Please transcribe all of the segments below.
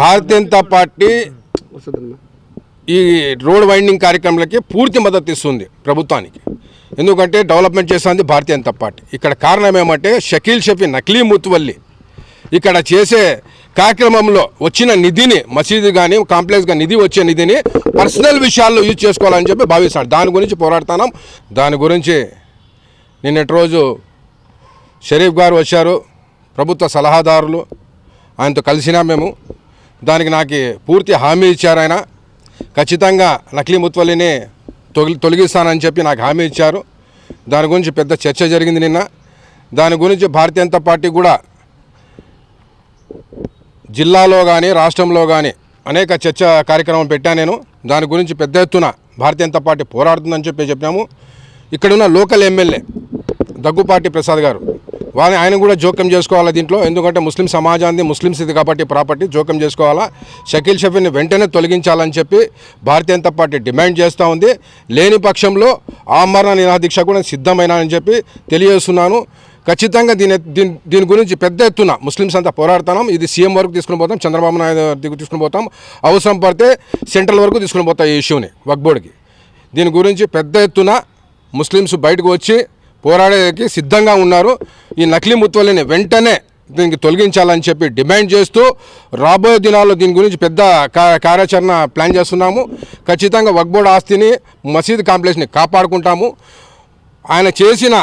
భారతీయ Janata party ఈ road winding కార్యక్రమాలకి పూర్తి మద్దతు ఇస్తుంది ప్రభుత్వానికి. ఎందుకంటే డెవలప్మెంట్ చేస్తుంది భారతీయ జనతా పార్టీ. ఇక్కడ కారణం ఏమంటే షకీల్ షఫీ నకిలీ ముత్తువల్లి ఇక్కడ చేసే కార్యక్రమంలో వచ్చిన నిధిని మసీదు కానీ కాంప్లెక్స్గా నిధి వచ్చే నిధిని పర్సనల్ విషయాల్లో యూజ్ చేసుకోవాలని చెప్పి భావిస్తాను దాని గురించి పోరాడుతున్నాం. దాని గురించి నిన్నటి రోజు షరీఫ్ గారు వచ్చారు. ప్రభుత్వ సలహాదారులు. ఆయనతో కలిసినా మేము. దానికి నాకు పూర్తి హామీ ఇచ్చారు ఆయన. ఖచ్చితంగా నకిలీ ముత్వల్లిని తొలి తొలగిస్తానని చెప్పి నాకు హామీ ఇచ్చారు. దాని గురించి పెద్ద చర్చ జరిగింది నిన్న. దాని గురించి భారతీయ జనతా పార్టీ కూడా జిల్లాలో కానీ రాష్ట్రంలో కానీ అనేక చర్చ కార్యక్రమం పెట్టాను నేను. దాని గురించి పెద్ద ఎత్తున భారతీయ జనతా పార్టీ పోరాడుతుందని చెప్పి చెప్పాము ఇక్కడున్న లోకల్ ఎమ్మెల్యే దగ్గుపాటి ప్రసాద్ గారు వాళ్ళని ఆయన కూడా జోక్యం చేసుకోవాలా దీంట్లో? ఎందుకంటే ముస్లిం సమాజాన్ని ముస్లిమ్స్ ఇది కాబట్టి ప్రాపర్టీ జోక్యం చేసుకోవాలా? షకీల్ షఫీని వెంటనే తొలగించాలని చెప్పి భారతీయ జనతా పార్టీ డిమాండ్ చేస్తూ ఉంది. లేని పక్షంలో ఆమరణ నిరాదీక్ష కూడా సిద్ధమైనానని చెప్పి తెలియజేస్తున్నాను. ఖచ్చితంగా దీని దీని దీని గురించి పెద్ద ఎత్తున ముస్లిమ్స్ అంతా పోరాడుతున్నాం. ఇది సీఎం వరకు తీసుకుని పోతాం చంద్రబాబు నాయుడు దగ్గర తీసుకుని పోతాం. అవసరం పడితే సెంట్రల్ వరకు తీసుకుని పోతాం ఈ ఇష్యూని వక్బోర్డ్కి. దీని గురించి పెద్ద ఎత్తున ముస్లిమ్స్ బయటకు వచ్చి పోరాడేకి సిద్ధంగా ఉన్నారు. ఈ నకిలీ ముత్వల్లిని వెంటనే దీనికి తొలగించాలని చెప్పి డిమాండ్ చేస్తూ రాబోయే దినాల్లో దీని గురించి పెద్ద కార్యాచరణ ప్లాన్ చేస్తున్నాము. ఖచ్చితంగా వక్బోర్డ్ ఆస్తిని మసీద్ కాంప్లెక్స్ని కాపాడుకుంటాము. ఆయన చేసిన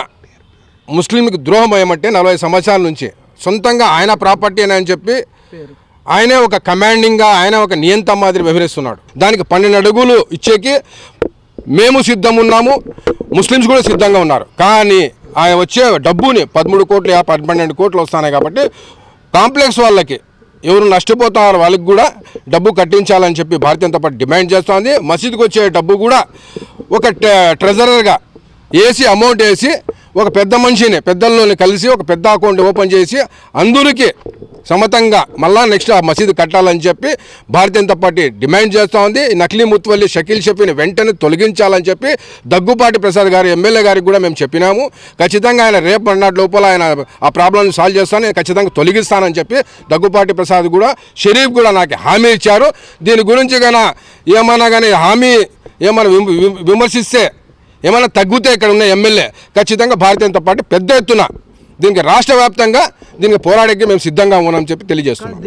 ముస్లింకి ద్రోహం ఏమంటే నలభై సంవత్సరాల నుంచి. సొంతంగా ఆయన ప్రాపర్టీ అని చెప్పి ఆయనే ఒక కమాండింగ్గా ఆయన ఒక నియంత మాదిరి వ్యవహరిస్తున్నాడు. దానికి పన్నెండు అడుగులు ఇచ్చేకి మేము సిద్ధం ఉన్నాము ముస్లిమ్స్ కూడా సిద్ధంగా ఉన్నారు. కానీ ఆయన వచ్చే డబ్బుని పదమూడు కోట్లు పన్నెండు కోట్లు వస్తున్నాయి కాబట్టి కాంప్లెక్స్ వాళ్ళకి ఎవరు నష్టపోతున్నారు వాళ్ళకి కూడా డబ్బు కట్టించాలని చెప్పి భారతీయ జనతా పార్టీ డిమాండ్ చేస్తోంది. మసీదుకి వచ్చే డబ్బు కూడా ఒక ట్రెజరర్గా వేసి అమౌంట్ వేసి ఒక పెద్ద మనిషిని పెద్దల్లోని కలిసి ఒక పెద్ద అకౌంట్ ఓపెన్ చేసి అందరికీ సమతంగా మళ్ళా నెక్స్ట్ ఆ మసీదు కట్టాలని చెప్పి భారతీయ జనతా పార్టీ డిమాండ్ చేస్తూ ఉంది. నకిలీ ముత్వల్లి షకీల్ షఫీని వెంటనే తొలగించాలని చెప్పి దగ్గుపాటి ప్రసాద్ గారు ఎమ్మెల్యే గారికి కూడా మేము చెప్పినాము. ఖచ్చితంగా ఆయన రేపు అన్నటి లోపల ఆయన ఆ ప్రాబ్లమ్ని సాల్వ్ చేస్తాను. నేను ఖచ్చితంగా తొలగిస్తానని చెప్పి దగ్గుపాటి ప్రసాద్ కూడా షరీఫ్ కూడా నాకు హామీ ఇచ్చారు. దీని గురించి కానీ ఏమన్నా కానీ హామీ ఏమైనా విమర్శిస్తే ఏమైనా తగ్గితే ఇక్కడ ఉన్న ఎమ్మెల్యే ఖచ్చితంగా భారతీయ జనతా పార్టీ పెద్ద ఎత్తున దీనికి రాష్ట్ర వ్యాప్తంగా దీనికి పోరాడేకి మేము సిద్ధంగా ఉన్నామని చెప్పి తెలియజేస్తున్నాం.